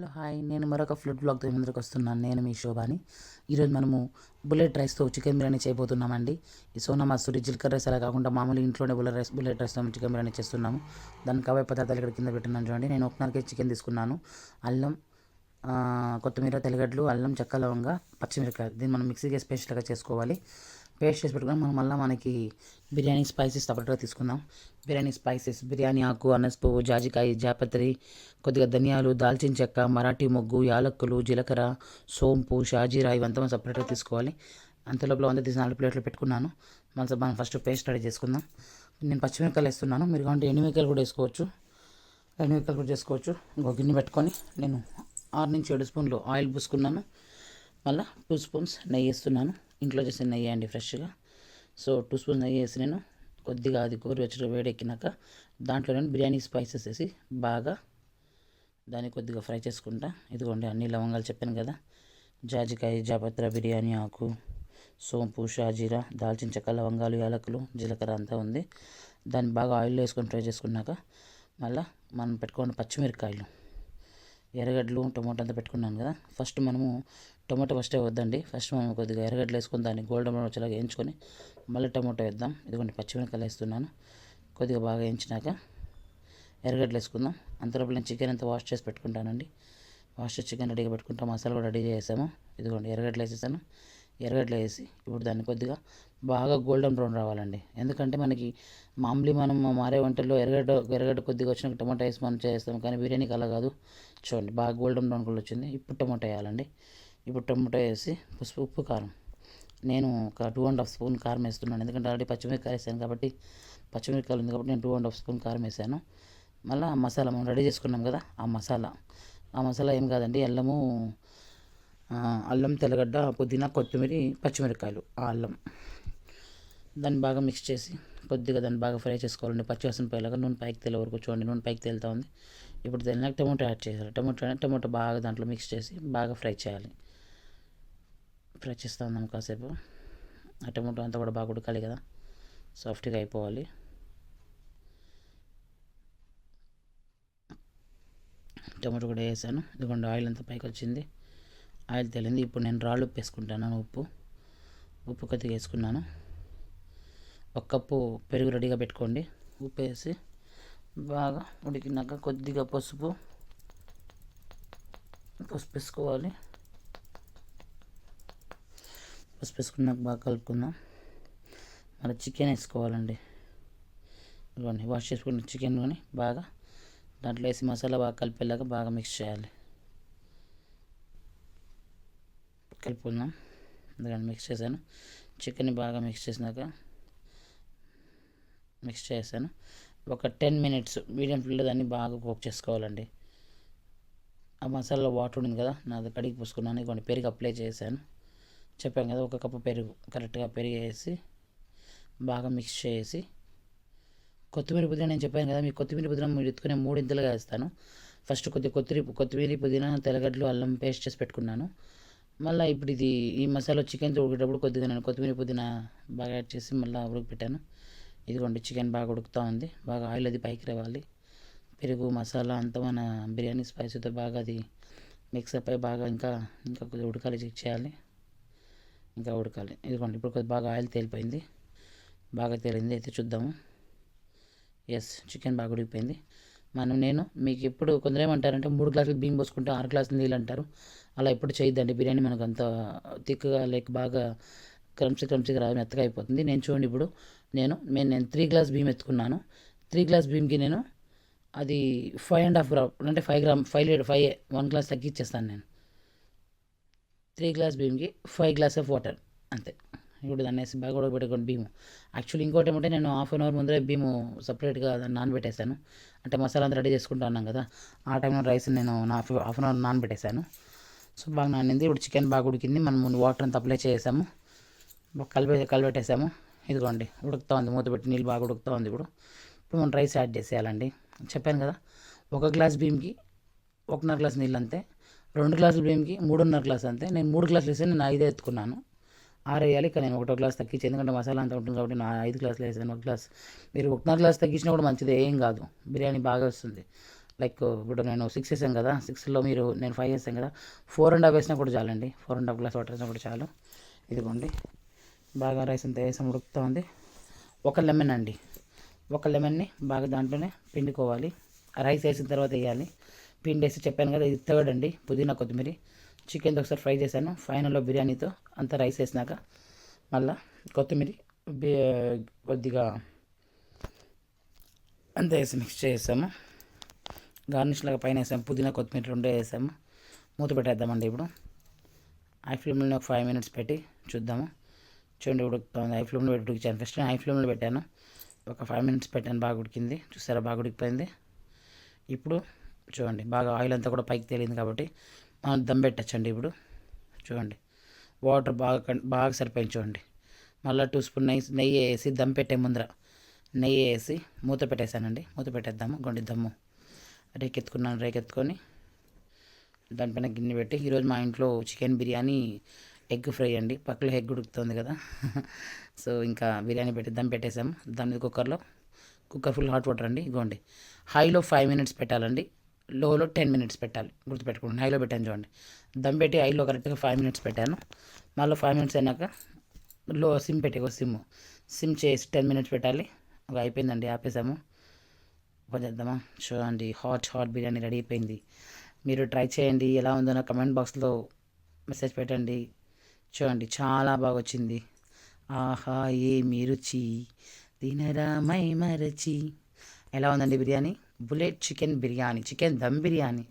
Hello hi నేను మరొక flute బ్లాగ్తో మీ వస్తున్నాను. నేను మీ శోభాని. ఈరోజు మనము బుల్లెట్ రైస్తో చికెన్ బిర్యానీ చేయబోతున్నామండి. ఈ సోనా మసూరి జీలకర్ర రైస్ అలా కాకుండా మామూలు ఇంట్లోనే బుల్లెట్ రైస్ బుల్లెట్ రైస్తో చికెన్ బిర్యానీ చేస్తున్నాము. దానికి కావే పదార్థాలు ఇక్కడ కింద పెట్టున్నాను చూడండి. నేను ఒకన్నర కేజీ చికెన్ తీసుకున్నాను. అల్లం కొత్తిమీర తెల్లగడ్డలు అల్లం చెక్క లవంగా పచ్చిమిరపకాయ దీన్ని మనం మిక్సీకి స్పెషల్గా చేసుకోవాలి. పేస్ట్ చేసి పెట్టుకుని మనం మళ్ళీ మనకి బిర్యానీ స్పైసెస్ సపరేట్గా తీసుకుందాం. బిర్యానీ స్పైసెస్ బిర్యానీ ఆకు అనస్ పువ్వు జాజికాయ జాపత్రి కొద్దిగా ధనియాలు దాల్చిన చెక్క మరాఠీ మొగ్గు యాలక్కులు జీలకర్ర సోంపు షాజీరా ఇవంతా మనం సపరేట్గా తీసుకోవాలి. అంత లోపల వంద తీసి నాలుగు ప్లేట్లు పెట్టుకున్నాను. మళ్ళీ మనం ఫస్ట్ పేస్ట్ రెడీ చేసుకుందాం. నేను పచ్చిమిరకాయలు వేస్తున్నాను. మీరు కావాలంటే ఎండుమిరపకాయలు కూడా వేసుకోవచ్చు. ఎండుమిరపకాయలు కూడా చేసుకోవచ్చు. ఇంకో గిన్నె పెట్టుకొని నేను ఆరు నుంచి ఏడు స్పూన్లు ఆయిల్ పూసుకున్నాను. మళ్ళీ టూ స్పూన్స్ నెయ్యి వేస్తున్నాను. ఇంట్లో చేసిన నెయ్యి అండి ఫ్రెష్గా. సో టూ స్పూన్స్ నెయ్యి వేసి నేను కొద్దిగా అది గోరువెచ్చగా వేడెక్కినాక దాంట్లో నేను బిర్యానీ స్పైసెస్ వేసి బాగా దాన్ని కొద్దిగా ఫ్రై చేసుకుంటా. ఇదిగోండి అన్ని లవంగాలు చెప్పాను కదా. జాజికాయ జాపత్ర బిర్యానీ ఆకు సోంపు షాజీరా దాల్చిన చెక్క లవంగాలు యాలకులు జీలకర్ర అంతా ఉంది. దాన్ని బాగా ఆయిల్లో వేసుకొని ఫ్రై చేసుకున్నాక మళ్ళీ మనం పెట్టుకున్న పచ్చిమిరపకాయలు. ఎర్రగడ్డలు టొమాటో అంతా పెట్టుకున్నాను కదా. ఫస్ట్ మనము టొమాటో ఫస్టే వద్దండి. ఫస్ట్ మనం కొద్దిగా ఎర్రగడ్డలు వేసుకొని దాన్ని గోల్డెన్ బ్రౌన్ వచ్చేలాగా వేయించుకొని మళ్ళీ టొమాటో వేద్దాం. ఇదిగోండి పచ్చిమిరపకాయలు వేస్తున్నాను. కొద్దిగా బాగా వేయించినాక ఎర్రగడ్డలు వేసుకుందాం. అంతలోపల నేను చికెన్ అంతా వాష్ చేసి పెట్టుకుంటానండి. వాష్ చేసి చికెన్ రెడీగా పెట్టుకుంటాం. మసాలా కూడా రెడీ చేసాము ఇదిగోండి ఎర్రగడ్డలు వేసేసాను. ఎర్రగడ్డలు వేసి ఇప్పుడు దాన్ని కొద్దిగా బాగా గోల్డెన్ బ్రౌన్ రావాలండి. ఎందుకంటే మనకి మామూలు మనం మారే వంటల్లో ఎర్రగడ్డ ఎర్రగడ్డ కొద్దిగా వచ్చిన టమాటా వేసి మనం చేస్తాం కానీ బిర్యానీకి అలా కాదు. చూడండి బాగా గోల్డెన్ బ్రౌన్ కలర్ వచ్చింది. ఇప్పుడు టమాటా వేయాలండి. ఇప్పుడు టమాటా వేసి పసుపు ఉప్పు కారం. నేను ఒక టూ అండ్ హాఫ్ స్పూన్ కారం వేస్తున్నాను. ఎందుకంటే ఆల్రెడీ పచ్చిమిరపకాయ వేసాను కాబట్టి పచ్చిమిరపకాయలు ఉంది కాబట్టి నేను టూ అండ్ హాఫ్ స్పూన్ కారం వేసాను. మళ్ళీ ఆ మసాలా మనం రెడీ చేసుకున్నాం కదా ఆ మసాలా. ఆ మసాలా ఏం కాదండి అల్లము అల్లం తెల్లగడ్డ పుదీనా కొత్తిమీర పచ్చిమిరపకాయలు ఆ అల్లం. దాన్ని బాగా మిక్స్ చేసి కొద్దిగా దాన్ని బాగా ఫ్రై చేసుకోవాలండి. పచ్చివాసన పోయేలాగా నూనె పైకి తేలే వరకు చూడండి నూనె పైకి తేలుతా ఉంది. ఇప్పుడు తెలియక టమోటో యాడ్ చేయాలి. టమోటో టమోటో బాగా దాంట్లో మిక్స్ చేసి బాగా ఫ్రై చేయాలి. ఫ్రై చేస్తూ ఉన్నాం కాసేపు. ఆ టమోటో అంతా కూడా బాగా ఉడకాలి కదా. సాఫ్ట్గా అయిపోవాలి. టమోటో కూడా వేసాను. ఇదిగోండి ఆయిల్ అంతా పైకి వచ్చింది. ఆయిల్ తేలింది. ఇప్పుడు నేను రాళ్ళు ఉప్పు వేసుకుంటాను ఉప్పు ఉప్పు కొద్దిగా వేసుకున్నాను. ఒక కప్పు పెరుగు రెడీగా పెట్టుకోండి. ఉప్పు వేసి బాగా ఉడికినాక కొద్దిగా పసుపు పసుపు వేసుకోవాలి. పసుపు వేసుకున్నాక బాగా కలుపుకుందాం. మళ్ళీ చికెన్ వేసుకోవాలండి. ఇవ్వండి వాష్ చేసుకున్న చికెన్ కానీ బాగా దాంట్లో వేసి మసాలా బాగా కలిపేలాగా బాగా మిక్స్ చేయాలి. కలుపుకుందాం. అందుకని మిక్స్ చేశాను. చికెన్ బాగా మిక్స్ చేసినాక మిక్స్ చేశాను ఒక టెన్ మినిట్స్ మీడియం ఫ్లేమ్లో దాన్ని బాగా కుక్ చేసుకోవాలండి. ఆ మసాలా వాటర్ ఉంది కదా నాది కడిగి పూసుకున్నాను. కొన్ని పెరుగు అప్లై చేశాను. చెప్పాను కదా ఒక కప్పు పెరుగు కరెక్ట్గా పెరుగు వేసి బాగా మిక్స్ చేసి కొత్తిమీర పుదీనా నేను చెప్పాను కదా మీ కొత్తిమీర పుదీనా మీరు ఎత్తుకునే మూడింతలుగా వేస్తాను. ఫస్ట్ కొద్దిగా కొత్తిమీర కొత్తిమీర పుదీనా తెల్లగడ్డలు అల్లం పేస్ట్ చేసి పెట్టుకున్నాను. మళ్ళీ ఇప్పుడు ఇది ఈ మసాలా చికెన్తో ఉడికేటప్పుడు కొద్దిగా నేను కొత్తిమీర పుదీనా బాగా యాడ్ చేసి మళ్ళీ ఉడకపెట్టాను ఇదిగోండి చికెన్ బాగా ఉడుకుతూ ఉంది. బాగా ఆయిల్ అది పైకి రావాలి. పెరుగు మసాలా అంతా మన బిర్యానీ స్పైసీతో బాగా అది మిక్సప్ అయి బాగా ఇంకా ఇంకా కొద్దిగా ఉడకాలి చెక్ చేయాలి. ఇంకా ఉడకాలి. ఇదిగోండి ఇప్పుడు కొద్దిగా బాగా ఆయిల్ తేలిపోయింది. బాగా తేలింది. అయితే చూద్దాము. ఎస్ చికెన్ బాగా ఉడికిపోయింది. మనం నేను మీకు ఎప్పుడు కొందరు ఏమంటారంటే మూడు గ్లాసులు బియ్యం పోసుకుంటే ఆరు గ్లాసులు నీళ్ళు అంటారు. అలా ఎప్పుడు చేయొద్దండి. బిర్యానీ మనకు అంత థిక్గా లైక్ బాగా క్రమ్స్ క్రంచిగా రాదు మెత్తగా అయిపోతుంది. నేను చూడండి ఇప్పుడు నేను నేను నేను త్రీ గ్లాస్ బియ్యం ఎత్తుకున్నాను. త్రీ గ్లాస్ బియ్యంకి నేను అది ఫైవ్ అండ్ హాఫ్ గ్రామ్ అంటే five gram five litre five one glass తగ్గించేస్తాను నేను. త్రీ గ్లాస్ బియ్యంకి ఫైవ్ గ్లాస్ ఆఫ్ వాటర్ అంతే. ఇప్పుడు దాన్ని వేసి బాగా ఉడకబెట్టుకోండి బియ్యం యాక్చువల్లీ ఇంకోటి ఏమంటే నేను హాఫ్ అన్ అవర్ ముందరే బియ్యం సపరేట్గా దాన్ని నానబెట్టేశాను. అంటే మసాలా అంతా రెడీ చేసుకుంటా ఉన్నాం కదా ఆ టైంలో రైస్ నేను హాఫ్ హాఫ్ అన్ అవర్ నానబెట్టేశాను. సో బాగా నానింది ఇప్పుడు చికెన్ బాగా ఉడికింది మనం ముందు వాటర్ అంతా అప్లై చేసాము బాగా కలిపే కలిపెట్టేసాము. ఇదిగోండి ఉడుకుతా ఉంది మూత పెట్టి నీళ్ళు బాగా ఉడుకుతూ ఉంది ఇప్పుడు. ఇప్పుడు మనం రైస్ యాడ్ చేసేయాలండి. చెప్పాను కదా ఒక గ్లాస్ బియ్యంకి ఒకన్నర గ్లాస్ నీళ్ళు అంతే రెండు గ్లాసుల బియ్యంకి మూడున్నర గ్లాస్ అంతే. నేను మూడు గ్లాసులు వేసి నేను ఐదే ఎత్తుకున్నాను. ఆరు వేయాలి నేను ఒకటో గ్లాస్ తగ్గించి ఎందుకంటే మసాలా అంతా ఉంటుంది కాబట్టి నా ఐదు గ్లాసులు వేసాను. ఒక గ్లాస్ మీరు ఒకటో గ్లాస్ తగ్గించినా కూడా మంచిది ఏం కాదు. బిర్యానీ బాగా వస్తుంది. లైక్ ఇప్పుడు నేను సిక్స్ వేసాను కదా సిక్స్లో మీరు నేను ఫైవ్ వేసాను కదా ఫోర్ అండ్ హాఫ్ వేసినా కూడా చాలండి. Four and half glass water వేసినా కూడా చాలు. ఇదిగోండి. బాగా రైస్ అంతా వేసాం ఉడుకుతూ ఉంది. ఒక లెమన్ అండి. ఒక లెమన్ని బాగా దాంట్లోనే పిండుకోవాలి. ఆ రైస్ వేసిన తర్వాత వేయాలి. పిండి వేసి చెప్పాను కదా ఇది థర్డ్ అండి. పుదీనా కొత్తిమీర. చికెన్తో ఒకసారి ఫ్రై చేశాను. ఫైనల్లో బిర్యానీతో అంత రైస్ వేసినాక మళ్ళా కొత్తిమీర కొద్దిగా అంతా వేసి మిక్స్ చేసాము గార్నిష్ లాగా పైన వేసాము. పుదీనా కొత్తిమీర రెండే వేసాము. మూత పెట్టేద్దామండి ఇప్పుడు. ఐ ఫ్లేమ్లో ఒక ఫైవ్ మినిట్స్ పెట్టి చూద్దాము. చూడండి ఉడుకుతుంది ఐ ఫ్లేమ్లో పెట్టి ఉడికించాను. ఫస్ట్ ఐ ఫ్లేమ్లో పెట్టాను. ఒక ఫైవ్ మినిట్స్ పెట్టాను. బాగా ఉడికింది. చూసారా? బాగా ఉడికిపోయింది. ఇప్పుడు చూడండి. బాగా ఆయిల్ అంతా కూడా పైకి తేలింది కాబట్టి దమ్ పెట్టచ్చండి ఇప్పుడు. చూడండి. వాటర్ బాగా బాగా సరిపోయింది చూడండి. మళ్ళీ టూ స్పూన్ నెయ్యి నెయ్యి వేసి దమ్ పెట్టే ముందర నెయ్యి వేసి మూత పెట్టేశానండి. మూత పెట్టేద్దాము. గొండి దమ్ము రేకెత్తుకున్నాను. రేకెత్తుకొని దానిపైన గిన్నె పెట్టి ఈరోజు మా ఇంట్లో చికెన్ బిర్యానీ ఎగ్ ఫ్రై అండి. పక్కలో ఎగ్ ఉడుకుతుంది కదా. సో ఇంకా బిర్యానీ పెట్టి దమ్ పెట్టేసాము దాని మీద కుక్కర్లో. కుక్కర్ ఫుల్ హాట్ వాటర్ అండి. ఇగోండి. హైలో ఫైవ్ మినిట్స్ పెట్టాలండి. లోలో టెన్ మినిట్స్ పెట్టాలి. గుర్తుపెట్టుకోండి. హైలో పెట్టాను చూడండి. దమ్ పెట్టి హైలో కరెక్ట్గా ఫైవ్ మినిట్స్ పెట్టాను. మళ్ళీ ఫైవ్ మినిట్స్ అయినాక లో సిమ్ పెట్టి ఒక సిమ్. సిమ్ చేసి టెన్ మినిట్స్ పెట్టాలి. ఒక అయిపోయిందండి. ఆపేసాము. ఓపెన్ చేద్దామా? చూడండి. హాట్ హాట్ బిర్యానీ రెడీ అయిపోయింది. మీరు ట్రై చేయండి. ఎలా ఉందో నా కమెంట్ బాక్స్లో మెసేజ్ పెట్టండి. చూడండి. చాలా బాగా వచ్చింది. ఆహా ఏమి రుచి తినరా మై మరచి. ఎలా ఉందండి biryani? Bullet chicken biryani chicken dum biryani.